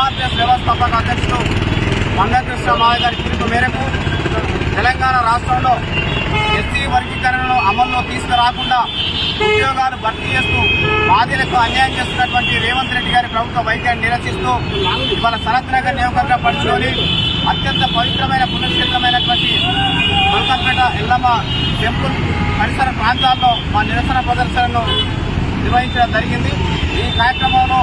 RS వ్యవస్థాపక అధ్యక్షుడు మంగకృష్ణ మావయ్య గారి పిలుపు మేరకు తెలంగాణ రాష్ట్రంలో ఎస్సీ వర్గీకరణను అమల్లో తీసుకురాకుండా ఉద్యోగాలు భర్తీ చేస్తూ బాధ్యులకు అన్యాయం చేస్తున్నటువంటి రేవంత్ రెడ్డి గారి ప్రభుత్వ వైద్యాన్ని నిరసిస్తూ ఇవాళ సనత్ నగర్ నియోజకవర్గ పరిధిలోని అత్యంత పవిత్రమైన పుణ్యక్షేత్రమైనటువంటి కొలకపేట ఎల్లమ్మ టెంపుల్ పరిసర ప్రాంతాల్లో మా నిరసన ప్రదర్శనను నిర్వహించడం జరిగింది. ఈ కార్యక్రమంలో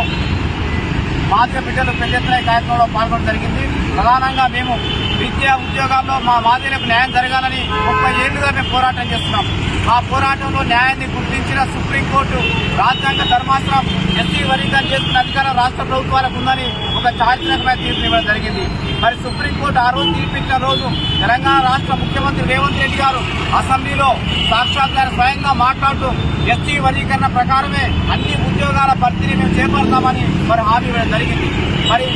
మాదిగ బిడ్డలు పెద్ద ఎత్తున కార్యక్రమంలో పాల్గొనడం జరిగింది. ప్రధానంగా మేము విద్యా ఉద్యోగాల్లో మా మాదిలకు న్యాయం జరగాలని ముప్పై ఏళ్ళుగా మేము పోరాటం చేస్తున్నాం. మా పోరాటంలో న్యాయాన్ని గుర్తించిన సుప్రీంకోర్టు రాజ్యాంగ ధర్మాసనం ఎస్సీ వర్గీకరణ చేస్తున్న అధికారం రాష్ట్ర ప్రభుత్వాలకు ఉందని ఒక చారిత్రకమైన తీర్పు ఇవ్వడం జరిగింది. మరి సుప్రీంకోర్టు ఆ రోజు తీర్పిచ్చిన రోజు తెలంగాణ రాష్ట్ర ముఖ్యమంత్రి రేవంత్ రెడ్డి గారు అసెంబ్లీలో సాక్షాత్కార స్వయంగా మాట్లాడుతూ ఎస్సీ వర్గీకరణ ప్రకారమే అన్ని ఉద్యోగాల భర్తీని మేము చేపడతామని మరి హామీ ఇవ్వడం జరిగింది. మరి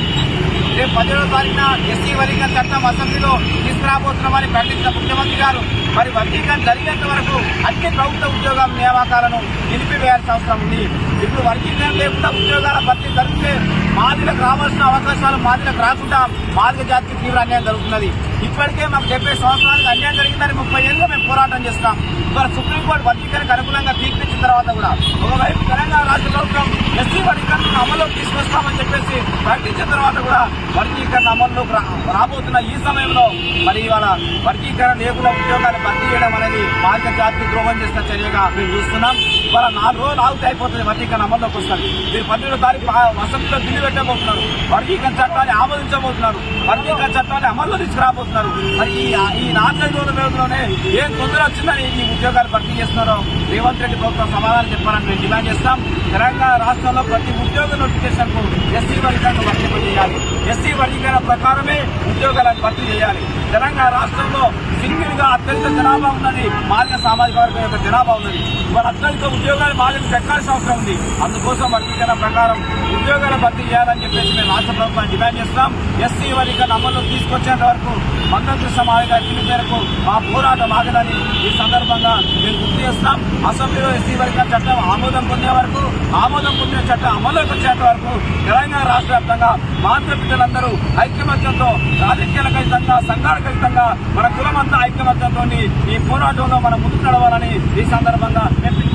రేపు పదిహేడో తారీఖున ఎస్సీ వర్గీకరణ చట్టం అసెంబ్లీలో తీసుకురాబోతున్నామని ప్రకటించిన ముఖ్యమంత్రి గారు మరి వర్గీకరణ జరిగేంత వరకు అన్ని ప్రభుత్వ ఉద్యోగ నియామకాలను నిలిపివేయాల్సిన అవసరం ఉంది. ఇప్పుడు వర్గీకరణ లేకుండా ఉద్యోగాల భర్తీ జరిగితే మాదిలకు రావాల్సిన అవకాశాలు మాదిలకు రాకుండా మాదిక జాతికి తీవ్ర అన్యాయం జరుగుతున్నది. ఇప్పటికే మాకు డెబ్బై సంవత్సరాలకు అన్యాయం జరిగిందని ముప్పై ఏళ్ళుగా మేము పోరాటం చేస్తున్నాం. ఇక్కడ సుప్రీంకోర్టు వర్గీకరణకు అనుకూలంగా తీర్పిచ్చిన తర్వాత కూడా ఒకవైపు తెలంగాణ రాష్ట్ర ప్రభుత్వం ఎస్సీ వర్గీకరణ తీసుకొస్తామని చెప్పేసి ప్రకటించిన తర్వాత కూడా వర్గీకరణ అమల్లోకి రా- రాబోతున్న ఈ సమయంలో మరి ఇవాళ వర్గీకరణ లేకుండా ఉద్యోగాలు భర్తీ చేయడం అనేది మాదిక జాతికి ద్రోహం చేసిన చర్యగా మేము చూస్తున్నాం. ఇవాళ నాలుగు రోజులు ఆగుతూ అయిపోతుంది వర్గీకరణ అమల్లోకి వస్తుంది. మీరు పన్నెండో తారీఖు ఆ అసెంబ్లీలో బిల్లు పెట్టబోతున్నారు. వర్గీకరణ చట్టాన్ని ఆమోదించబోతున్నారు. వర్గీకరణ చట్టాన్ని అమల్లో తీసుకురాబోతున్నారు. మరి ఈ ఈ నాలుగైదు రోజుల వ్యవధిలోనే ఏం తొందర వచ్చిందని ఈ ఉద్యోగాలు భర్తీ చేస్తున్నారో రేవంత్ రెడ్డి ప్రభుత్వం సమాధానం చెప్పాలని మేము డిమాండ్ చేస్తాం. తెలంగాణ రాష్ట్రంలో ప్రతి ఉద్యోగ నోటిఫికేషన్ కు ఎస్సీ వర్గీకరణ వర్తింపజేయాలి ఎస్సీ వర్గీకరణ ప్రకారమే ఉద్యోగాలను భర్తీ చేయాలి. తెలంగాణ రాష్ట్రంలో సింగిల్గా అత్యంత జనాభా ఉన్నది మార్గ సామాజిక వర్గం యొక్క జనాభా ఉన్నది. ఇవాళ అత్యధిక ఉద్యోగాలు మాదిక దక్కాల్సిన అవసరం ఉంది. అందుకోసం వర్గీకరణ ప్రకారం ఉద్యోగాల భర్తీ చేయాలని చెప్పేసి మేము రాష్ట్ర ప్రభుత్వాన్ని డిమాండ్ చేస్తాం ఎస్సీ వర్గీకరణ అమల్లో తీసుకొచ్చేంత వరకు మద్దతు సమావేశ పిలుపు మేరకు మా పోరాటం ఆగదని ఈ సందర్భంగా మేము గుర్తు చేస్తాం అసెంబ్లీలో ఎస్సీ వర్గీకరణ చట్టం ఆమోదం పొందే వరకు ఆమోదం పొందిన చట్టం అమల్లోకి వచ్చేంత వరకు తెలంగాణ రాష్ట్ర వ్యాప్తంగా మాతృ బిడ్డలందరూ ఐక్యమత్యంతో రాజకీయాల ఖచ్చితంగా సంఘాల అతీతంగా మన కులమంతా ఐక్యమత్యంతో ఈ పోరాటంలో మనం ముందుకు నడవాలని ఈ సందర్భంగా మేము